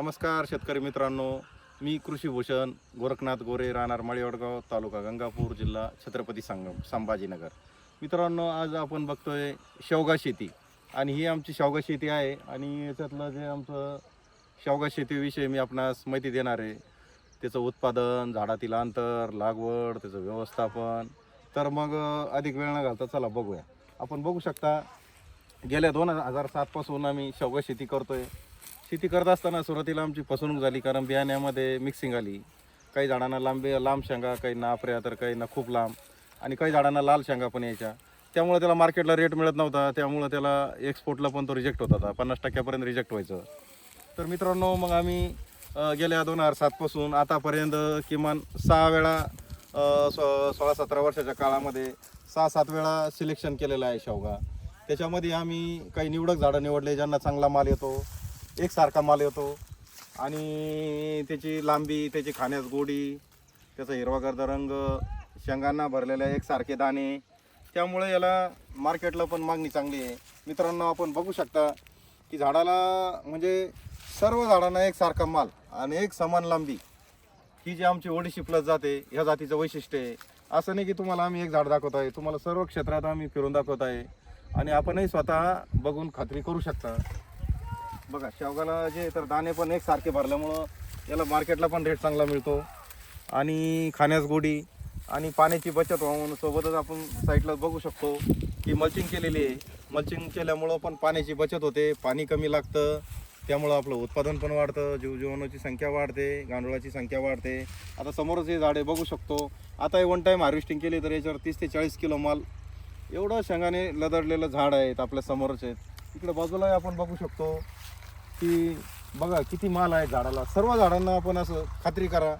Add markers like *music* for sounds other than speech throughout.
नमस्कार शेतकरी मित्रांनो. मी कृषीभूषण गोरखनाथ गोरे राहणार माळीवडगाव तालुका गंगापूर जिल्हा छत्रपती संगम संभाजीनगर. मित्रांनो आज आपण बघतोय शेवगा शेती. आणि ही आमची शेवगा शेती आहे आणि याच्यातलं जे आमचं शेवगा शेतीविषयी मी आपणास माहिती देणार आहे. त्याचं उत्पादन झाडातील अंतर लागवड त्याचं व्यवस्थापन. तर मग अधिक वेळ न घालता चला बघूया. आपण बघू शकता गेल्या दोन हजार सातपासून आम्ही शेवगा शेती करतोय. शेती करत असताना सुरुवातीला आमची फसवणूक झाली कारण बियाण्यामध्ये मिक्सिंग आली. काही झाडांना लांबी लांब शेंगा काही ना आपऱ्या तर काही ना खूप लांब. आणि काही झाडांना लाल शेंगा पण यायच्या. त्यामुळे त्याला मार्केटला रेट मिळत नव्हता. त्यामुळं त्याला एक्सपोर्टला पण तो रिजेक्ट होत होता. पन्नास टक्क्यापर्यंत रिजेक्ट व्हायचं. तर मित्रांनो मग आम्ही गेल्या दोन हजार सातपासून आतापर्यंत किमान सहा वेळा सो सोळा सतरा वर्षाच्या काळामध्ये सहा सात वेळा सिलेक्शन केलेलं आहे शेवगा. त्याच्यामध्ये आम्ही काही निवडक झाडं निवडले ज्यांना चांगला माल येतो. एकसारखा माल येतो. आणि त्याची लांबी त्याची खाण्यास गोडी त्याचा हिरवागर्द रंग शेंगांना भरलेल्या एकसारखे दाणे त्यामुळे याला मार्केटला पण मागणी चांगली आहे. मित्रांनो आपण बघू शकता की झाडाला म्हणजे सर्व झाडांना एकसारखा माल आणि एक समान लांबी ही जी आमची ओडिशी प्लस जाते ह्या जातीचं वैशिष्ट्य आहे. असं नाही की तुम्हाला आम्ही एक झाड दाखवत आहे तुम्हाला सर्व क्षेत्रात आम्ही फिरून दाखवत आहे. आणि आपणही स्वतः बघून खात्री करू शकता. बघा शेवगाला जे तर दाणे पण एक सारखे भरल्यामुळं याला मार्केटला पण रेट चांगला मिळतो. आणि खाण्यास गोडी आणि पाण्याची बचत होऊन सोबतच आपण साईडला बघू शकतो की मल्चिंग केलेली आहे. मल्चिंग केल्यामुळं पण पाण्याची बचत होते पाणी कमी लागतं त्यामुळं आपलं उत्पादन पण वाढतं जीवजीवनाची संख्या वाढते गांडुळाची संख्या वाढते. आता समोरच हे झाडे बघू शकतो. आता हे वन टाईम हार्वेस्टिंग केली तर याच्यावर तीस ते चाळीस किलो माल एवढं शेंगाने लदडलेलं झाड आहेत आपल्या समोरच. आहेत इकडे बाजूलाही आपण बघू शकतो. की बघा किती माल आहे झाडाला. सर्व झाडांना आपण असं खात्री करा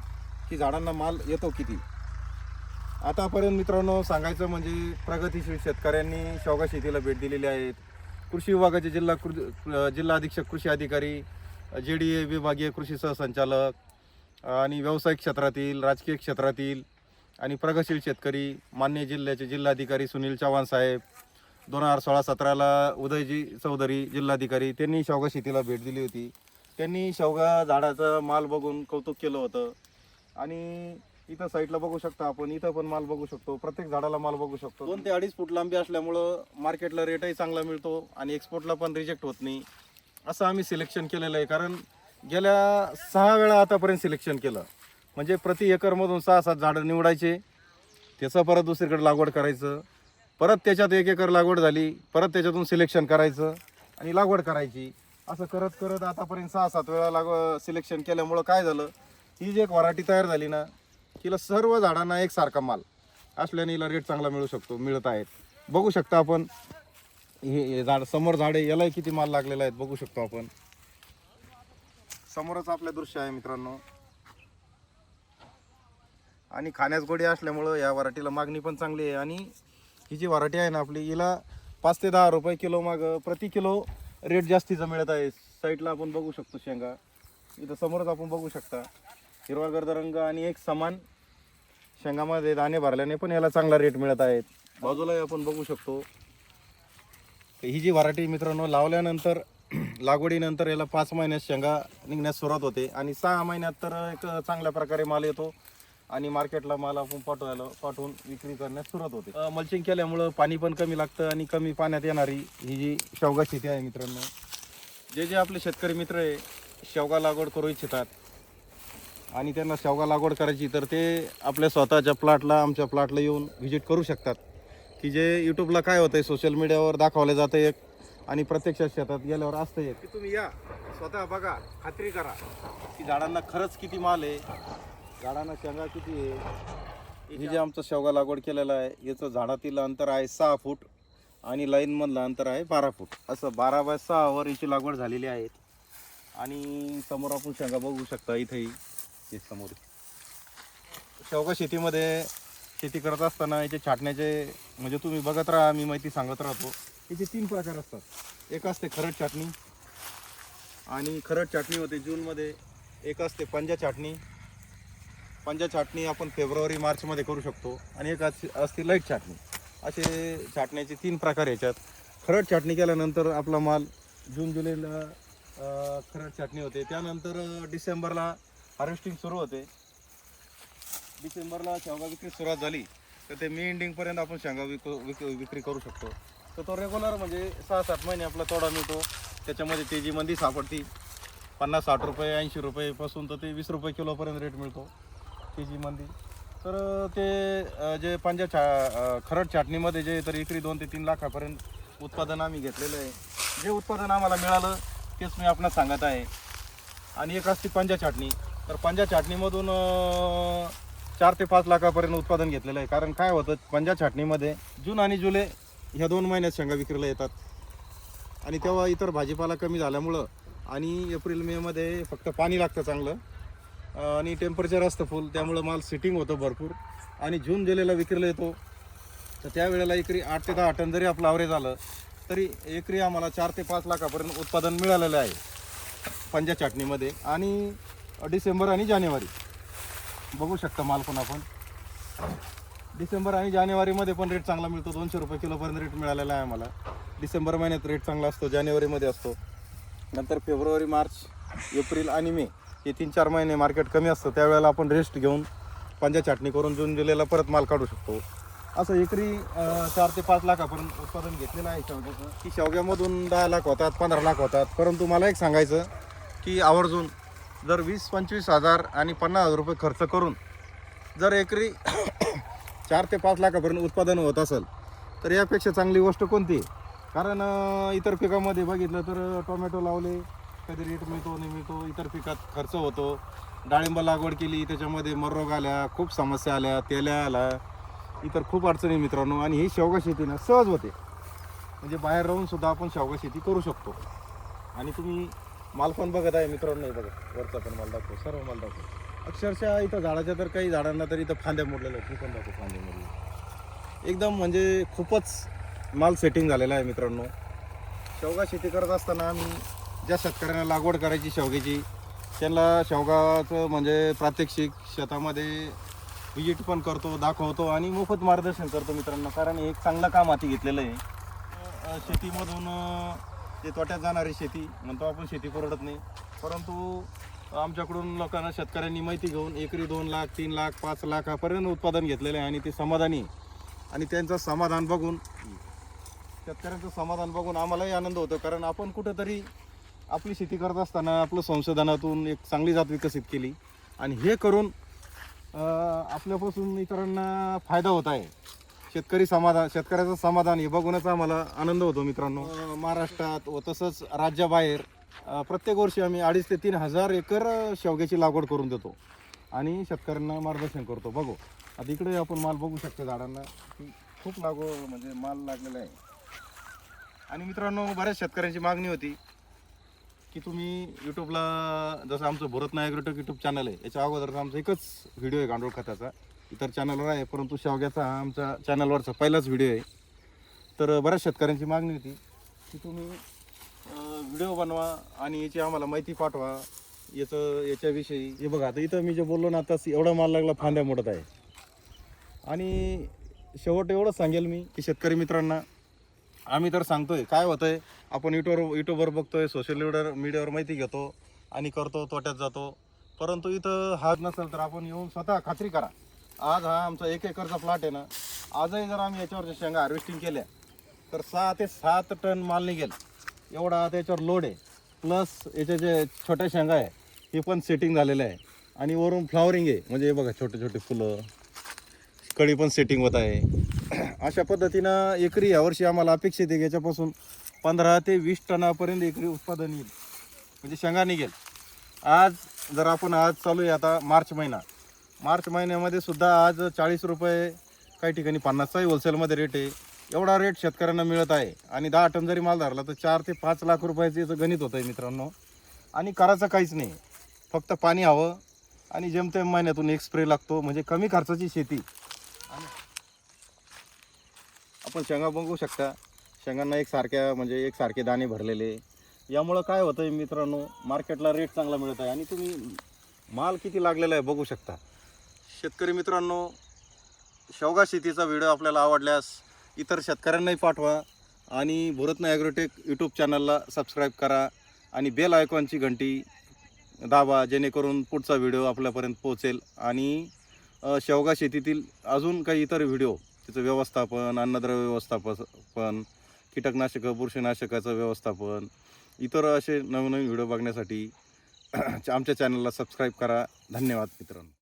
की झाडांना माल येतो किती. आतापर्यंत मित्रांनो सांगायचं म्हणजे प्रगतीशील शेतकऱ्यांनी शेवगा शेतीला भेट दिलेली आहेत. कृषी विभागाचे जिल्हा कृ जिल्हा अधीक्षक कृषी अधिकारी जे डी ए विभागीय कृषी सहसंचालक आणि व्यावसायिक क्षेत्रातील राजकीय क्षेत्रातील आणि प्रगतशील शेतकरी मान्य जिल्ह्याचे जिल्हाधिकारी सुनील चव्हाण साहेब दोन हजार सोळा सतराला उदयजी चौधरी जिल्हाधिकारी त्यांनी शेवगा शेतीला भेट दिली होती. त्यांनी शेवगा झाडाचा माल बघून कौतुक केलं होतं. आणि इथं साईडला बघू शकता आपण इथं पण माल बघू शकतो प्रत्येक झाडाला माल बघू शकतो. दोन ते अडीच फूट लांबी असल्यामुळं मार्केटला रेटही चांगला मिळतो आणि एक्सपोर्टला पण रिजेक्ट होत नाही. असं आम्ही सिलेक्शन केलेलं आहे कारण गेल्या सहा वेळा आतापर्यंत सिलेक्शन केलं. म्हणजे प्रति एकरमधून सहा सात झाडं निवडायचे त्याचं परत दुसरीकडे लागवड करायचं. परत त्याच्यात एक एकर लागवड झाली परत त्याच्यातून सिलेक्शन करायचं आणि लागवड करायची. असं करत करत आतापर्यंत सहा सात वेळा लाग सिलेक्शन केल्यामुळं काय झालं ही जी एक व्हरायटी तयार झाली ना तिला सर्व झाडांना एकसारखा माल असल्याने हिला रेट चांगला मिळू शकतो मिळत आहेत. बघू शकता आपण हे हे झाड समोर झाडे यालाही किती माल लागलेला आहेत बघू शकतो आपण. समोरच आपले दृश्य आहे मित्रांनो. आणि खाण्यास गोडी असल्यामुळं या व्हरायटीला मागणी पण चांगली आहे आणि ही जी व्हरायटी आहे ना आपली हिला पाच ते दहा रुपये किलो माग प्रति किलो रेट जास्तीचा मिळत आहे. साईडला आपण बघू शकतो शेंगा. इथं समोरच आपण बघू शकता. हिरवा गर्द रंग आणि एक समान शेंगामध्ये दाणे भरल्याने पण याला चांगला रेट मिळत आहेत बाजूलाही आपण बघू शकतो. ही जी व्हरायटी मित्रांनो लावल्यानंतर *clears throat* लागवडीनंतर याला पाच महिन्यात शेंगा निघण्यास सुरुवात होते. आणि सहा महिन्यात तर एक चांगल्या प्रकारे माल येतो. आणि मार्केटला माल आपण पाठवायला पाठवून विक्री करण्यास सुरुवात होते. मल्चिंग केल्यामुळं पाणी पण कमी लागतं आणि कमी पाण्यात येणारी ही जी शेवगा शेती आहे मित्रांनो जे जे आपले शेतकरी मित्र आहे शेवगा लागवड करू इच्छितात आणि त्यांना शेवगा लागवड करायची तर ते आपल्या स्वतःच्या प्लॉटला आमच्या प्लॉटला येऊन व्हिजिट करू शकतात. की जे यूट्यूबला काय होतं आहे सोशल मीडियावर दाखवलं जातं एक आणि प्रत्यक्षात शेतात गेल्यावर असतं एक. की तुम्ही या स्वतः बघा खात्री करा की झाडांना खरंच किती माल आहे झाडांना शेंगा किती आहे? हे जे आमचं शेवगा लागवड केलेलं आहे याचं झाडातील अंतर आहे सहा फूट आणि लाईनमधलं अंतर आहे बारा फूट. असं बारा बाय सहावर याची लागवड झालेली आहे. आणि समोर आपण शेंगा बघू शकता इथेही हे समोर. शेवगा शेतीमध्ये शेती करत असताना याचे छाटण्याचे म्हणजे तुम्ही बघत राहा मी माहिती सांगत राहतो. याचे तीन प्रकार असतात. एक असते खरड छाटणी आणि खरड छाटणी होते जूनमध्ये. एक असते पंजा छाटणी पंजा छाटणी आपण फेब्रुवारी मार्चमध्ये करू शकतो. आणि एक अस- असते लाइट छाटणी. असे छाटण्याचे तीन प्रकार याच्यात. खरड छाटणी केल्यानंतर आपला माल जून जुलैला अं, खरड छाटणी होते. त्यानंतर अं, डिसेंबरला हार्वेस्टिंग सुरू होते. डिसेंबरला शेवगा विक्री सुरुवात झाली तर ते मे एंडिंगपर्यंत आपण शेंगा विक विक विक्री करू शकतो. तर तो रेग्युलर म्हणजे सहा सात महिने आपला तोडा मिळतो. त्याच्यामध्ये तेजीमध्ये सापडती पन्नास साठ रुपये ऐंशी रुपयेपासून तर ते वीस रुपये किलोपर्यंत रेट मिळतो. के जीमध्ये तर ते जे पंजा छा खरड छाटणीमध्ये जे तर एकरी दोन ते तीन लाखापर्यंत उत्पादन आम्ही घेतलेलं आहे. जे उत्पादन आम्हाला मिळालं तेच मी आपणास सांगत आहे. आणि एक असते पंजा छाटणी. तर पंजा छाटणीमधून चार ते पाच लाखापर्यंत उत्पादन घेतलेलं आहे. कारण काय होतं पंजा छाटणीमध्ये जून आणि जुलै ह्या दोन महिन्यात शेंगा विक्रीला येतात. आणि तेव्हा इतर भाजीपाला कमी झाल्यामुळं आणि एप्रिल मेमध्ये फक्त पाणी लागतं चांगलं. आणि टेम्परेचर असतं फुल त्यामुळं माल सिटिंग होतं भरपूर. आणि जून जुलैला विक्रीला येतो. तर त्यावेळेला एकरी आठ ते दहा टन जरी आपलं आवरेज आलं तरी एकरी आम्हाला चार ते पाच लाखापर्यंत उत्पादन मिळालेलं आहे. पंजा चाटणीमध्ये. आणि डिसेंबर आणि जानेवारी. बघू शकता माल पण आपण. डिसेंबर आणि जानेवारीमध्ये पण रेट चांगला मिळतो. दोनशे रुपये किलोपर्यंत रेट मिळालेला आहे आम्हाला. डिसेंबर महिन्यात रेट चांगला असतो जानेवारीमध्ये असतो. नंतर फेब्रुवारी मार्च एप्रिल आणि मे. हे तीन चार महिने मार्केट कमी असतं त्यावेळेला आपण रेस्ट घेऊन पंजा छाटणी करून जून जुलैला परत माल काढू शकतो. असं एकरी अं, चार ते पाच लाखापर्यंत उत्पादन घेतलेलं आहे शेवग्याचं की शेवग्यामधून दहा लाख होतात पंधरा लाख होतात. परंतु मला एक सांगायचं की आवर्जून जर वीस पंचवीस हजार आणि पन्नास हजार रुपये खर्च करून जर एकरी *coughs* चार ते पाच लाखापर्यंत उत्पादन होत असेल तर यापेक्षा चांगली गोष्ट कोणती? आहे? कारण अं, इतर पिकामध्ये बघितलं तर टोमॅटो लावले कधी रेट मिळतो नाही मिळतो इतर पिकात खर्च होतो. डाळिंब लागवड केली त्याच्यामध्ये मररोग आल्या खूप समस्या आल्या तेल्या आल्या. इतर खूप अडचणी मित्रांनो. आणि ही शेवगा शेती ना सहज होते. म्हणजे बाहेर राहून सुद्धा आपण शेवगा शेती करू शकतो. आणि तुम्ही माल पण बघत आहे मित्रांनो हे बघा. वरचा पण माल दाखवतो सर्व माल दाखवतो. अक्षरशः इथं झाडाच्या तर काही झाडांना तर इथं फांद्या मोडलेल्या आहेत. पण दाखवतो फांद्या मोडले एकदम म्हणजे खूपच माल सेटिंग झालेला आहे मित्रांनो. शेवगा शेती करत असताना आम्ही ज्या शेतकऱ्यांना लागवड करायची शेवग्याची त्यांना शेवगाचं म्हणजे प्रात्यक्षिक शेतामध्ये व्हिजिट पण करतो दाखवतो आणि मोफत मार्गदर्शन करतो मित्रांनो. कारण हे एक चांगलं काम हाती घेतलेलं आहे. शेतीमधून ते जे तोट्यात जाणारी शेती म्हणतो आपण शेती परवडत नाही. परंतु आमच्याकडून लोकांना शेतकऱ्यांनी माहिती घेऊन एकरी दोन लाख तीन लाख पाच लाखापर्यंत उत्पादन घेतलेलं आहे आणि ते समाधानी आणि त्यांचं समाधान बघून शेतकऱ्यांचं समाधान बघून आम्हालाही आनंद होतो. कारण आपण कुठंतरी आपली शेती करत असताना आपलं संशोधनातून एक चांगली जात विकसित केली. आणि हे करून आपल्यापासून इतरांना फायदा होत आहे. शेतकरी समाधान शेतकऱ्याचं समाधान हे बघूनच आम्हाला आनंद होतो मित्रांनो. महाराष्ट्रात व तसंच राज्याबाहेर प्रत्येक वर्षी आम्ही अडीच ते तीन हजार एकर शेवग्याची लागवड करून देतो. आणि शेतकऱ्यांना मार्गदर्शन करतो. बघू. आता इकडे आपण माल बघू शकतो झाडांना. की खूप लागो म्हणजे माल लागलेला आहे. आणि मित्रांनो बऱ्याच शेतकऱ्यांची मागणी होती. की तुम्ही युट्यूबला जसं आमचं Bharat Nayak YouTube YouTube channel आहे याच्या अगोदर आमचा एकच व्हिडिओ आहे गांडूळ खताचा. इतर चॅनलवर आहे परंतु शेवग्याचा हा आमचा चॅनलवरचा पहिलाच व्हिडिओ आहे. तर बऱ्याच शेतकऱ्यांची मागणी होती की तुम्ही व्हिडिओ बनवा आणि याची आम्हाला माहिती पाठवा. याचं याच्याविषयी हे बघा आता इथं मी जे बोललो ना आताच एवढा माल लागला फांद्या मोडत आहे. आणि शेवट एवढंच सांगेल मी की शेतकरी मित्रांना आम्ही तर सांगतोय काय होतंय आपण युट्यूबवर युट्यूबवर बघतोय सोशल मीडियावर मीडियावर माहिती घेतो आणि करतो तोट्यात जातो. परंतु इथं हात नसेल तर आपण येऊन स्वतः खात्री करा. आज हा आमचा एक एकरचा प्लॉट आहे ना आजही जर आम्ही याच्यावरच्या शेंगा हार्वेस्टिंग केल्या तर सहा ते सात टन माल निघेल. एवढा त्याच्यावर लोड आहे. प्लस याच्या जे छोट्या शेंगा आहे हे पण सेटिंग झालेलं आहे. आणि वरून फ्लॉवरिंग आहे. म्हणजे हे बघा छोटे छोटे फुलं. कळी पण सेटिंग होत आहे. अशा पद्धतीनं एकरी यावर्षी आम्हाला अपेक्षित आहे याच्यापासून पंधरा ते वीस टनापर्यंत एकरी उत्पादन येईल. म्हणजे शेंगा निघेल. आज जर आपण आज चालू आहे आता मार्च महिना. मार्च महिन्यामध्ये सुद्धा आज चाळीस रुपये काही ठिकाणी पन्नासचाही होलसेलमध्ये रेट आहे. एवढा रेट शेतकऱ्यांना मिळत आहे. आणि दहा टन जरी माल धरला तर चार ते पाच लाख रुपयाचं याचं गणित होतं आहे मित्रांनो. आणि करायचं काहीच नाही. फक्त पाणी हवं. आणि जेमतेम महिन्यातून एक स्प्रे लागतो. म्हणजे कमी खर्चाची शेती. आणि आपण शेंगा बघू शकता. शेंगांना एक सारख्या म्हणजे एक सारखे दाणे भरलेले. यामुळं काय होतं आहे मित्रांनो मार्केटला रेट चांगला मिळत आहे आणि तुम्ही माल किती लागलेला आहे बघू शकता. शेतकरी मित्रांनो शेवगा शेतीचा व्हिडिओ आपल्याला आवडल्यास इतर शेतकऱ्यांनाही पाठवा आणि भरतन ॲग्रोटेक यूट्यूब चॅनलला सबस्क्राईब करा आणि बेल आयकॉनची घंटी दाबा जेणेकरून पुढचा व्हिडिओ आपल्यापर्यंत पोहोचेल. आणि शेवगा शेतीतील अजून काही इतर व्हिडिओ तिचं व्यवस्थापन अन्नद्रव्य व्यवस्थापन कीटकनाशकं बुरशीनाशकाचं व्यवस्थापन इतर असे नवनवीन व्हिडिओ बघण्यासाठी *clears throat* आमच्या चॅनलला सबस्क्राईब करा. धन्यवाद मित्रांनो.